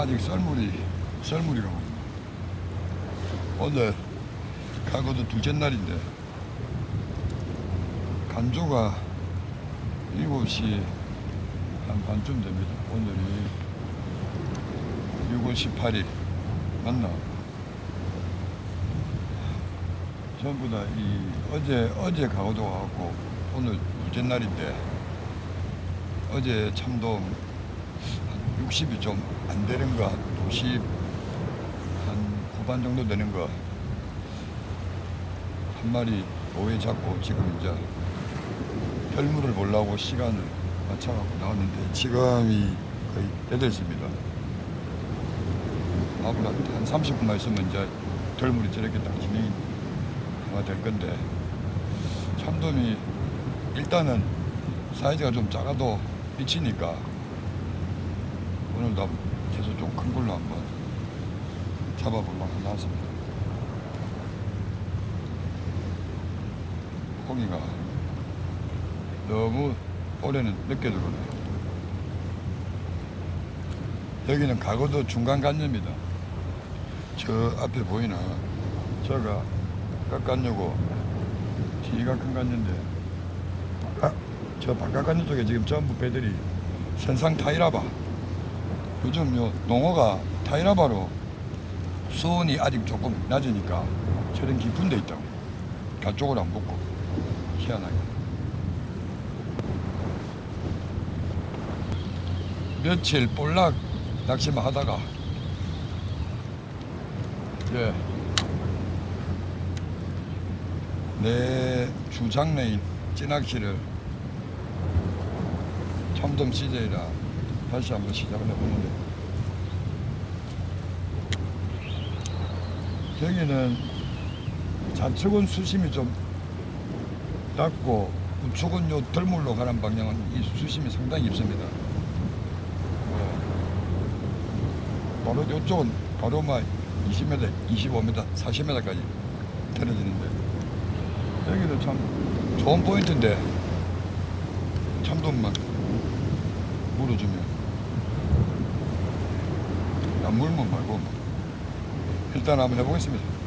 아직 썰물이 썰물이 가고 있네. 오늘 가고도 둘째 날인데 간조가 7시 한 반쯤 됩니다. 오늘이 6월 18일 맞나? 전부 다 이 어제 어제 가고도 와갖고 오늘 둘째 날인데 어제 참돔 60이 좀 안 되는 거, 50, 한 후반 정도 되는 거, 한 마리 오해 잡고 지금 이제 별물을 보려고 시간을 맞춰갖고 나왔는데 지금이 거의 8시입니다. 앞으로 한 30분만 있으면 이제 별물이 저렇게 딱 진행이 아마 될 건데 참돔이 일단은 사이즈가 좀 작아도 미치니까 오늘도 계속 좀큰 걸로 한번 잡아보려고 나왔습니다. 고기가 너무 올해는 늦게 들어오네요. 여기는 가고도 중간 간녀입니다. 저 앞에 보이나 저가 깎간녀고 뒤가 큰 간녀인데 아, 저 바깥 간녀 쪽에 지금 전부 배들이 선상 타이라바 요즘 요 농어가 타이라바로 수온이 아직 조금 낮으니까 저런 깊은 데 있다고. 가쪽으로 안 붙고. 희한하게. 며칠 볼락 낚시만 하다가. 예. 내 주장래인 찌낚시를 참돔 CJ라 다시 한번 시작을 해보는데. 여기는 좌측은 수심이 좀 낮고 우측은 요 덜물로 가는 방향은 이 수심이 상당히 깊습니다. 어, 바로 이쪽은 바로 막 20m, 25m, 40m까지 떨어지는데. 여기도 참 좋은 포인트인데 참돔만 물어주면. 안 물면 말고 뭐. 일단 한번 해보겠습니다.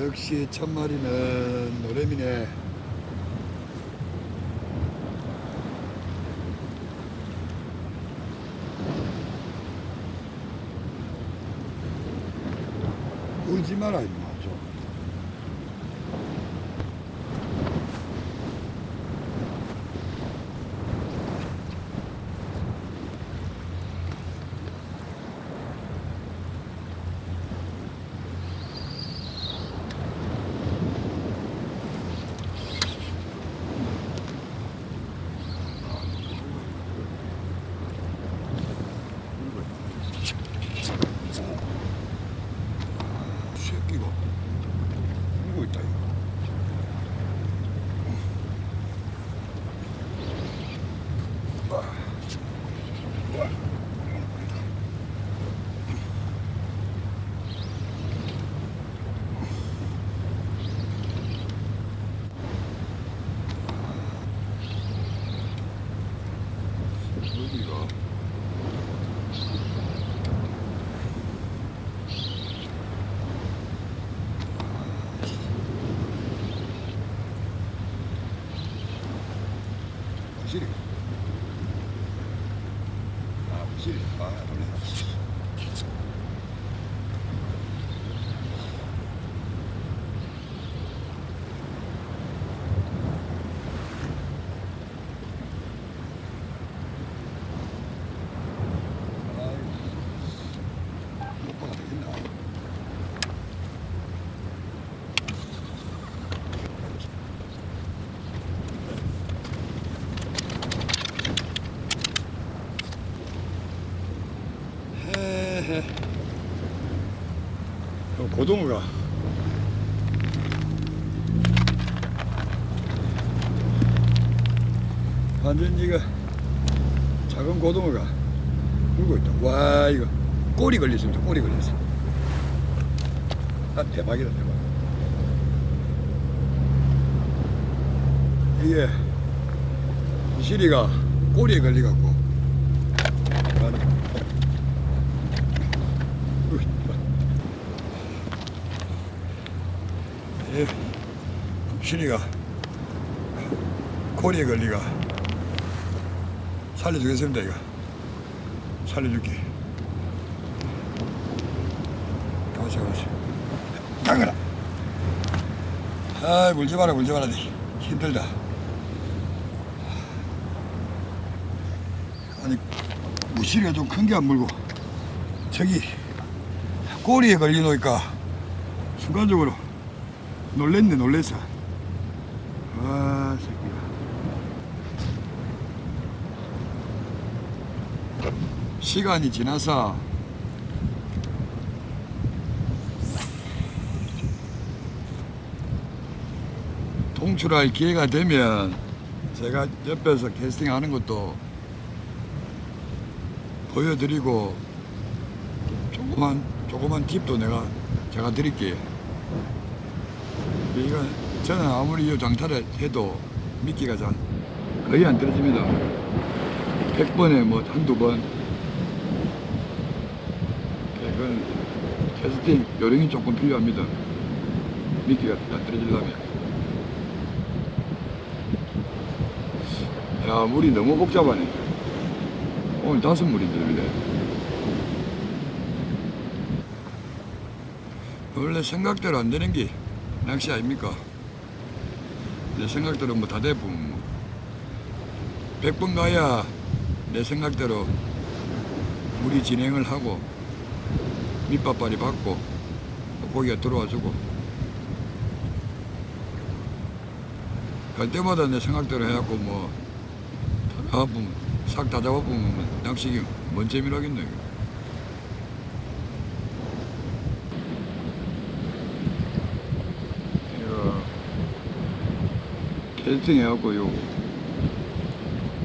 역시 첫마리는 노래미네. 울지 임 Shitty. 기가 부실이. 아, 부실이. 아, 놀래. 오빠가 되겠나? 헤헤. 어, 고등어가 완전 이거 작은 고등어가 물고 있다. 와 이거 꼬리 걸렸습니다. 꼬리 걸렸어. 아 대박이다 대박. 이게 시리가 꼬리에 걸려갖고 예, 신이가 꼬리에 걸리가 살려주겠습니다 이거. 살려줄게. 가만있어 가만있어 당근아 아이 물지 마라 물지 마라 힘들다. 아니 무시리가 좀 큰 게 안 물고. 저기 꼬리에 걸리노니까 순간적으로 놀랬네 놀랬어 아 새끼야 시간이 지나서 통출할 기회가 되면 제가 옆에서 캐스팅하는 것도 보여드리고 조그만 조그만 팁도 내가 제가 드릴게요. 이거 저는 아무리 이 장타를 해도 미끼가 잘 거의 안 떨어집니다. 100번에 뭐 한두 번. 그건 캐스팅 요령이 조금 필요합니다. 미끼가 안 떨어지려면. 야, 물이 너무 복잡하네. 오늘 다섯 물인데, 원래. 원래 생각대로 안 되는 게 낚시 아닙니까? 내 생각대로 뭐 다 대부분 뭐. 100번 가야 내 생각대로 물이 진행을 하고 밑밥발이 받고 고기가 들어와 주고 갈 때마다 내 생각대로 해갖고 뭐 잡아보면 싹 다 잡아보면 낚시기 뭔 재미로 하겠네 이거. 이거 캐스팅 해갖고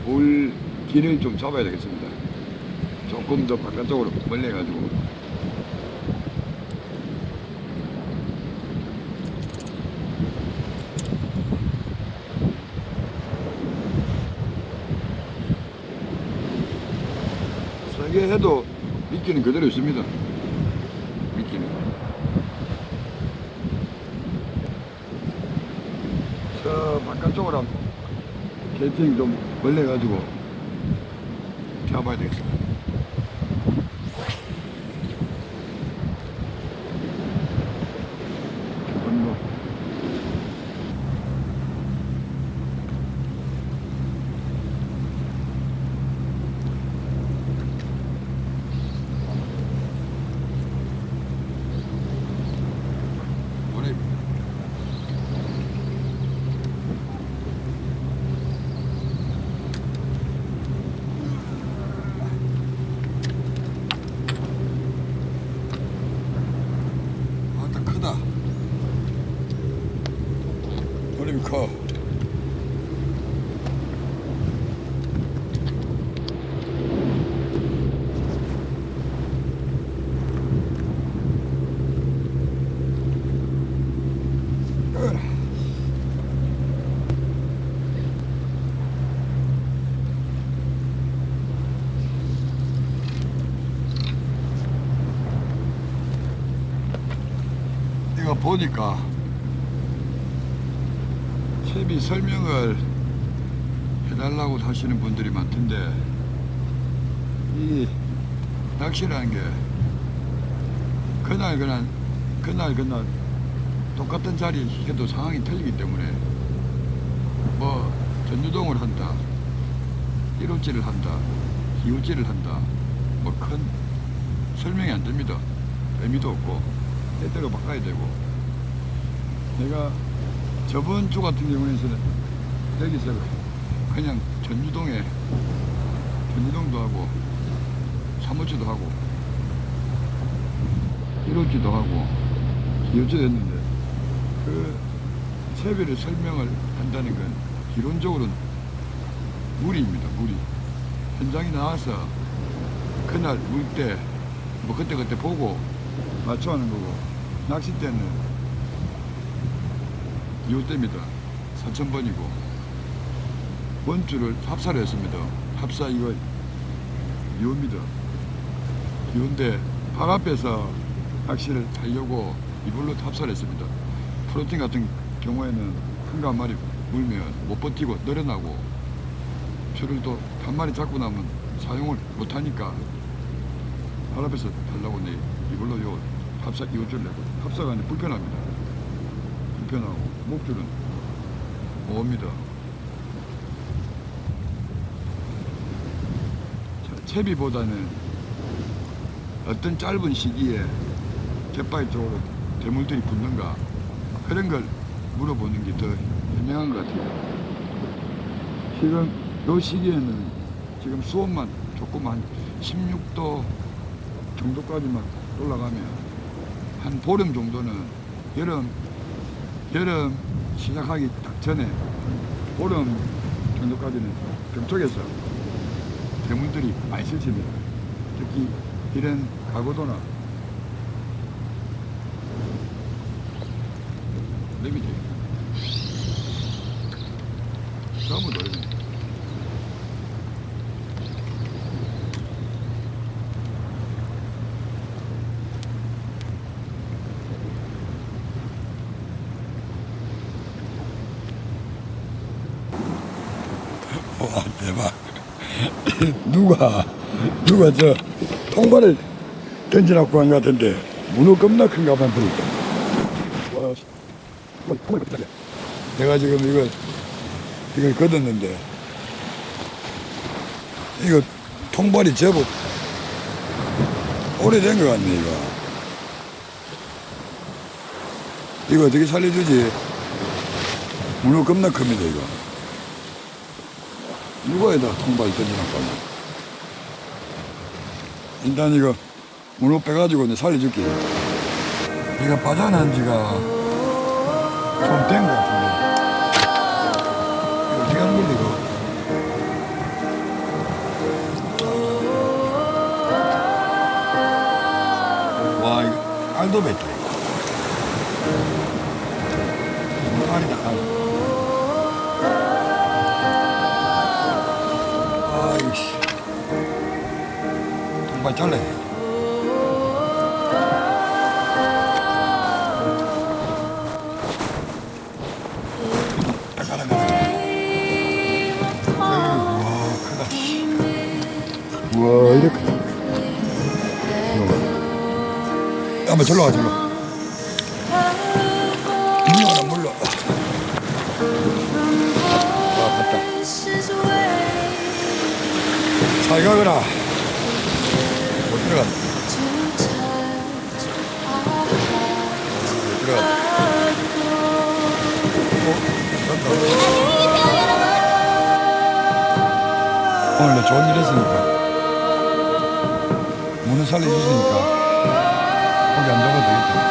요물 길을 좀 잡아야 되겠습니다 조금 더 바깥쪽으로 멀리 해가지고 세게 해도 미끼는 그대로 있습니다. 미끼는. 저 바깥쪽으로 캐팅 좀 벌려가지고 잡아야 되겠습니다. 건너. 오래 아따 크다 돌림이 커 으라. 이거 보니까 채비 설명을 해달라고 하시는 분들이 많던데 이 낚시라는 게 그날 그날 그날 그날 똑같은 자리 해도 상황이 틀리기 때문에 뭐 전유동을 한다 1호지를 한다 2호지를 한다 뭐 큰 설명이 안 됩니다. 의미도 없고 때때로 바꿔야 되고 내가 저번 주 같은 경우에는 여기서 그냥 전유동에 전유동도 하고 사무치도 하고 1호지도 하고 2호지도 했는데 그 세배를 설명을 한다는 건 기론적으로는 무리입니다 무리. 현장에 나와서 그날 물 때 뭐 그때 그때 보고 맞춰 하는 거고 낚싯대는 2호대입니다. 4,000번이고 원줄을 합사를 했습니다. 합사 이거 2호입니다. 2호인데 발 앞에서 낚시를 하려고 이불로 합사를 했습니다. 프로틴 같은 경우에는 큰거 한 마리 물면 못 버티고 늘어나고 줄을 또 한 마리 잡고 나면 사용을 못 하니까 발 앞에서 달라고 내 이걸로 요 합사 이호줄 내고 합사가 아니라 불편합니다. 불편하고 목줄은 옵니다. 자, 채비보다는 어떤 짧은 시기에 갯바위 쪽으로 대물들이 붙는가 그런 걸 물어보는 게 더 현명한 것 같아요. 지금 요 시기에는 지금 수온만 조금 한 16도 정도까지만 올라가면 한 보름 정도는 여름 여름 시작하기 딱 전에 보름 정도까지는 병쪽에서 대문들이 많이 설칩니다. 특히 이런 랩이 돼요. 전부 노래 와 대박. 누가 누가 저 통발을 던져놓고 간것 같은데 문어 겁나 큰가 봐 보니까. 내가 지금 이거 이걸 걷었는데 이거 통발이 제법 오래된 것 같네 이거. 이거 어떻게 살려주지? 문어 겁나 큽니다 이거 누가에다 통발 던져놨거나 일단 이거 문어 빼가지고 내 살려줄게. 이거 빠져난 지가 좀 된 것 같은데. 이거 어떻게 하는 건데 이거? 와 이거 알도 뱉다 이거 알이다 알 정말 잘래 와 크다 우와 이렇게. 한번 절로 가 절로. 물러가라 물러. 와 갔다. 잘 가거라 오늘 내 좋은 일 했으니까? 문을 살려주시니까. 거기 안 잡아도 되겠다